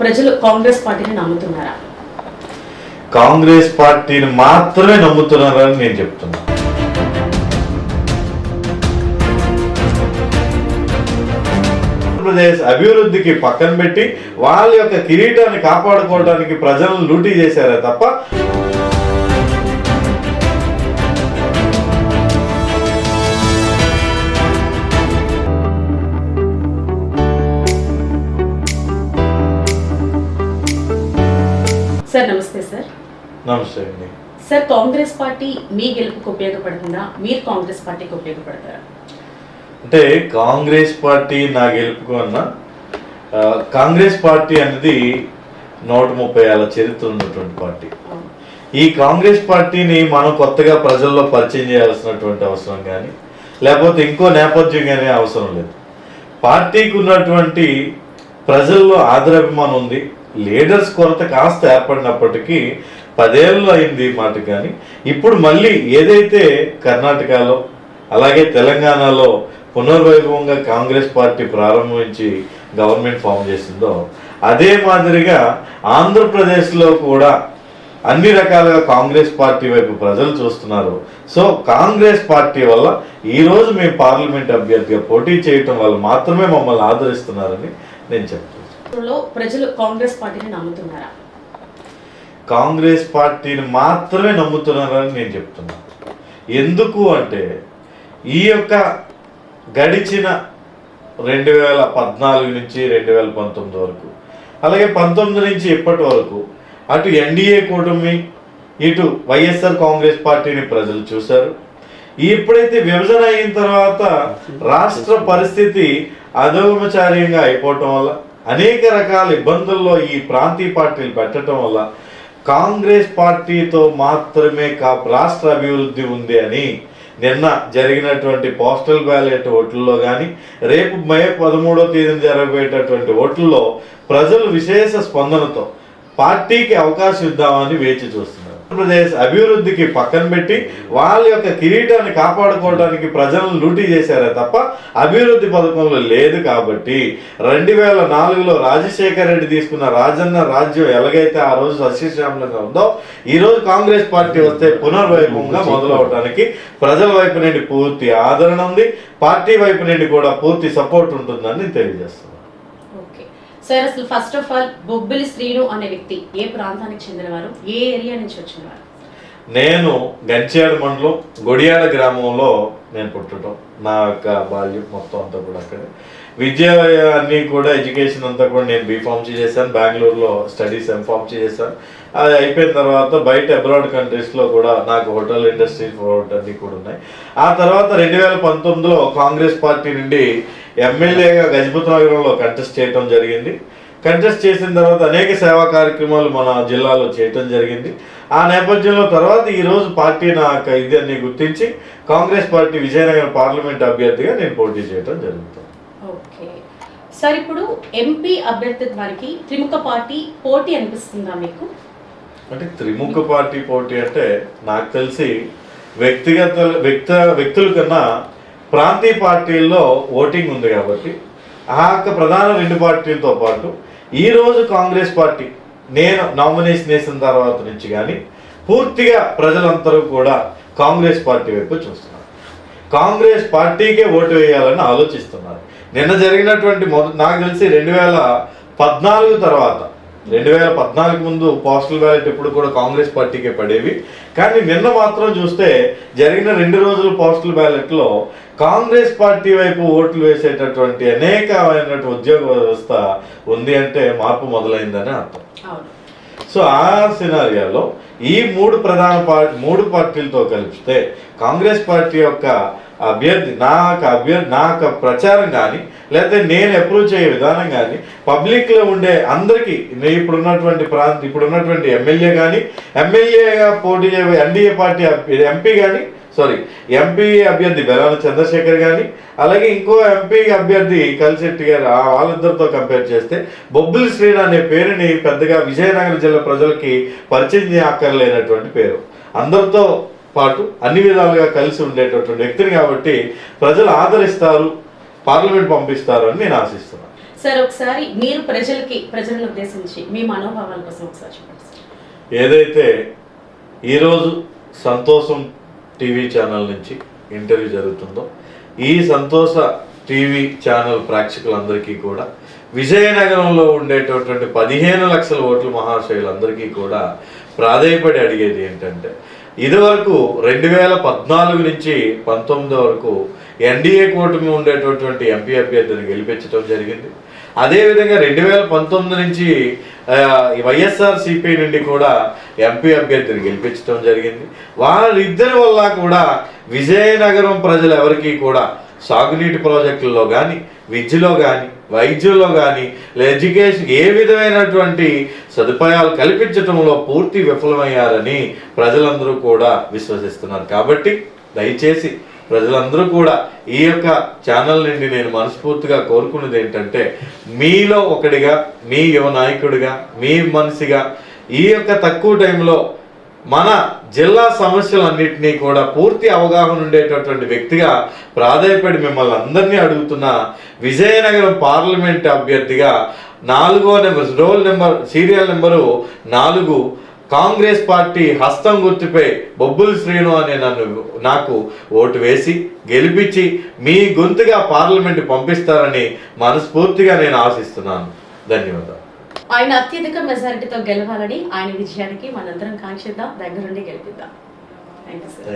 ప్రజలు కాంగ్రెస్ పార్టీని నమ్ముతున్నారా? కాంగ్రెస్ పార్టీని మాత్రమే నమ్ముతున్నారని నేను చెప్తున్నా. ఆంధ్రప్రదేశ్ అభివృద్ధికి పక్కన పెట్టి వాళ్ళ యొక్క కిరీటాన్ని కాపాడుకోవడానికి ప్రజలను లూటీ చేశారే తప్ప సార్ నమస్తే సార్. నమస్తే అండి. సార్ కాంగ్రెస్ పార్టీ మీ గెలుపుకు ఉపయోగపడుతుందా? మీరు కాంగ్రెస్ పార్టీకి ఉపయోగపడతారా? అంటే కాంగ్రెస్ పార్టీ నా గెలుపుకు అన్న కాంగ్రెస్ పార్టీ అనేది నూట ముప్పై ఏళ్ళ చరిత్ర ఉన్నటువంటి పార్టీ. ఈ కాంగ్రెస్ పార్టీని మనం కొత్తగా ప్రజల్లో పరిచయం చేయాల్సినటువంటి అవసరం కానీ లేకపోతే ఇంకో నేపథ్యం కానీ అవసరం లేదు. పార్టీకి ఉన్నటువంటి ప్రజల్లో ఆదరాభిమానం ఉంది లీడర్స్ కొరత కాస్త ఏర్పడినప్పటికీ పదేళ్ళు అయింది మాట కానీ ఇప్పుడు మళ్ళీ ఏదైతే కర్ణాటకలో అలాగే తెలంగాణలో పునర్వైభవంగా కాంగ్రెస్ పార్టీ ప్రారంభించి గవర్నమెంట్ ఫామ్ చేసిందో అదే మాదిరిగా ఆంధ్రప్రదేశ్లో కూడా అన్ని రకాలుగా కాంగ్రెస్ పార్టీ వైపు ప్రజలు చూస్తున్నారు. సో కాంగ్రెస్ పార్టీ వల్ల ఈరోజు మేము పార్లమెంట్ అభ్యర్థిగా పోటీ చేయటం వల్ల మాత్రమే మమ్మల్ని ఆదరిస్తున్నారని నేను చెప్తాను ప్రజలు కాంగ్రెస్ పార్టీని నమ్ముతున్నారా? కాంగ్రెస్ పార్టీని మాత్రమే నమ్ముతున్నారని నేను చెప్తున్నా. ఎందుకు అంటే ఈ యొక్క గడిచిన రెండు వేల పద్నాలుగు నుంచి రెండు వేల పంతొమ్మిది వరకు అలాగే పంతొమ్మిది నుంచి ఇప్పటి వరకు అటు ఎన్డీఏ కూటమి ఇటు వైఎస్ఆర్ కాంగ్రెస్ పార్టీని ప్రజలు చూశారు. ఎప్పుడైతే విభజన అయిన తర్వాత రాష్ట్ర పరిస్థితి అధోమచార్యంగా అయిపోవటం వల్ల అనేక రకాల ఇబ్బందుల్లో ఈ ప్రాంతీయ పార్టీలు పెట్టడం వల్ల కాంగ్రెస్ పార్టీతో మాత్రమే కా రాష్ట్ర అభివృద్ధి ఉంది అని నిన్న జరిగినటువంటి పోస్టల్ బ్యాలెట్ ఓట్లలో కానీ రేపు మే పదమూడో తేదీన జరగబోయేటటువంటి ఓట్లలో ప్రజలు విశేష స్పందనతో పార్టీకి అవకాశం ఇద్దామని వేచి చూస్తున్నారు ఆంధ్రప్రదేశ్ అభివృద్ధికి పక్కన పెట్టి వాళ్ళ యొక్క కిరీటాన్ని కాపాడుకోవడానికి ప్రజలను లూటీ చేశారే తప్ప అభివృద్ధి పథకంలో లేదు కాబట్టి రెండు వేల నాలుగులో రాజశేఖర రెడ్డి తీసుకున్న రాజన్న రాజ్యం ఎలాగైతే ఆ రోజు సస్యశ్యామలంగా ఉందో ఈ రోజు కాంగ్రెస్ పార్టీ వస్తే పునర్వైభవంగా మొదలవడానికి ప్రజల వైపు నుండి పూర్తి ఆదరణ ఉంది. పార్టీ వైపు నుండి కూడా పూర్తి సపోర్ట్ ఉంటుందని తెలియజేస్తుంది సార్ అసలు first of all Bobbili Srinu అనే వ్యక్తి ఏ ప్రాంతానికి చెందినవారు? ఏ ఏరియా నుంచి వచ్చినవారు? నేను గంచేడ మండలం గొడియాడ గ్రామంలో నేను పుట్టడం. నా యొక్క బాల్యం మొత్తం అంతా కూడా అక్కడే. విద్య అన్నీ కూడా ఎడ్యుకేషన్ అంతా కూడా నేను బీఫార్మసీ చేశాను బెంగళూరులో స్టడీస్ ఎంఫార్మసీ చేశాను అది అయిపోయిన తర్వాత బయట అబ్రాడ్ కంట్రీస్లో కూడా నాకు హోటల్ ఇండస్ట్రీ అన్నీ కూడా ఉన్నాయి. ఆ తర్వాత రెండు వేల పంతొమ్మిదిలో కాంగ్రెస్ పార్టీ నుండి ఎమ్మెల్యేగా గజపతి నగరంలో కంటెస్ట్ చేయడం జరిగింది. కంటెస్ట్ చేసిన తర్వాత అనేక సేవా కార్యక్రమాలు మన జిల్లాలో చేయటం జరిగింది. ఆ నేపథ్యంలో తర్వాత ఈ రోజు పార్టీ నా ఇదాన్ని గుర్తించి కాంగ్రెస్ పార్టీ విజయనగరం పార్లమెంట్ అభ్యర్థిగా నేను పోటీ చేయడం జరుగుతుంది. ఓకే. సార్ ఇప్పుడు ఎంపీ అభ్యర్థిత్వానికి త్రిముఖ పార్టీ పోటీ అనిపిస్తుందా మీకు? అంటే త్రిముఖ పార్టీ పోటీ అంటే నాకు తెలిసి వ్యక్తిగత వ్యక్త వ్యక్తుల కన్నా ప్రాంతీయ పార్టీల్లో ఓటింగ్ ఉంది కాబట్టి ఆ యొక్క ప్రధాన రెండు పార్టీలతో పాటు ఈరోజు కాంగ్రెస్ పార్టీ నేను నామినేషన్ వేసిన తర్వాత నుంచి కానీ పూర్తిగా ప్రజలందరూ కూడా కాంగ్రెస్ పార్టీ వైపు చూస్తున్నారు. కాంగ్రెస్ పార్టీకే ఓటు వేయాలని ఆలోచిస్తున్నారు. నిన్న జరిగినటువంటి మొదటి నాకు తెలిసి రెండు వేల పద్నాలుగు తర్వాత రెండు వేల పద్నాలుగు ముందు పోస్టల్ బ్యాలెట్ ఎప్పుడు కూడా కాంగ్రెస్ పార్టీకే పడేవి. కానీ నిన్న మాత్రం చూస్తే జరిగిన రెండు రోజుల పోస్టల్ బ్యాలెట్లో కాంగ్రెస్ పార్టీ వైపు ఓట్లు వేసేటటువంటి అనేకమైనటువంటి ఉద్యోగ వ్యవస్థ ఉంది అంటే మార్పు మొదలైందని అర్థం. సో ఆ సినారియాలో ఈ మూడు ప్రధాన పార్టీ మూడు పార్టీలతో కలిపితే కాంగ్రెస్ పార్టీ యొక్క అభ్యర్థి నాకు అభ్యర్థి నాకు ప్రచారం కానీ లేకపోతే నేను అప్రూవ్ చేయే విధానం కానీ పబ్లిక్లో ఉండే అందరికీ నే ఇప్పుడు ఉన్నటువంటి ప్రాంత ఇప్పుడు ఉన్నటువంటి ఎమ్మెల్యే కానీ ఎమ్మెల్యేగా పోటీ చేయ ఎన్డీఏ పార్టీ ఎంపీ కానీ సారీ ఎంపీ అభ్యర్థి బెలాన చంద్రశేఖర్ గాని అలాగే ఇంకో ఎంపీ అభ్యర్థి కలిశెట్టి గారు ఆ వాళ్ళిద్దరితో కంపేర్ చేస్తే బొబ్బిలి శ్రీను అనే పేరుని పెద్దగా విజయనగరం జిల్లా ప్రజలకి పరిచయం చేయక్కర్లేనటువంటి పేరు. అందరితో పాటు అన్ని విధాలుగా కలిసి ఉండేటటువంటి వ్యక్తిని కాబట్టి ప్రజలు ఆదరిస్తారు పార్లమెంట్ పంపిస్తారు అని నేను ఆశిస్తున్నాను. సార్ ఒకసారి మీరు ప్రజలకి ప్రజలను ఉద్దేశించి మీ మనోభావాల కోసం ఒకసారి చెప్పండి ఏదైతే ఈరోజు సంతోషం టీవీ ఛానల్ నుంచి ఇంటర్వ్యూ జరుగుతుందో ఈ సంతోష టీవీ ఛానల్ ప్రేక్షకులందరికీ కూడా విజయనగరంలో ఉండేటటువంటి పదిహేను లక్షల ఓట్ల మహాశయులందరికీ కూడా ప్రాధేయపడి అడిగేది ఏంటంటే ఇదివరకు రెండు వేల పద్నాలుగు నుంచి పంతొమ్మిది వరకు ఎన్డీఏ కూటమి ఉండేటటువంటి ఎంపీ అభ్యర్థిని గెలిపించడం జరిగింది. అదేవిధంగా రెండు వేల పంతొమ్మిది నుంచి వైఎస్ఆర్ సిపి నుండి కూడా ఎంపీ అభ్యర్థిని గెలిపించడం జరిగింది. వాళ్ళిద్దరి వల్ల కూడా విజయనగరం ప్రజలు ఎవరికి కూడా సాగునీటి ప్రాజెక్టుల్లో కానీ విద్యలో కానీ వైద్యంలో కానీ ఎడ్యుకేషన్ ఏ విధమైనటువంటి సదుపాయాలు కల్పించడంలో పూర్తి విఫలమయ్యారని ప్రజలందరూ కూడా విశ్వసిస్తున్నారు. కాబట్టి దయచేసి ప్రజలందరూ కూడా ఈ యొక్క ఛానల్ నుండి నేను మనస్ఫూర్తిగా కోరుకున్నది ఏంటంటే మీలో ఒకడిగా మీ యువ నాయకుడిగా మీ మనిషిగా ఈ యొక్క తక్కువ టైంలో మన జిల్లా సమస్యలన్నింటినీ కూడా పూర్తి అవగాహన ఉండేటటువంటి వ్యక్తిగా ప్రాధాయపడి మిమ్మల్ని అందరినీ అడుగుతున్న విజయనగరం పార్లమెంట్ అభ్యర్థిగా నాలుగో number roll number serial number నాలుగు కాంగ్రెస్ పార్టీ హస్తం గుర్తుపై బొబ్బుల శ్రీను అనే నన్ను నాకు ఓటు వేసి గెలిపించి మీ గొంతుగా పార్లమెంట్ పంపిస్తారని మనస్ఫూర్తిగా నేను ఆశిస్తున్నాను. ధన్యవాదాలు. ఆయన అత్యధిక మెజారిటీతో గెలవాలని ఆయన విజయానికి మనందరం కాంక్షిద్దాం. దగ్గరుండి గెలిపిద్దాం. Thank you sir.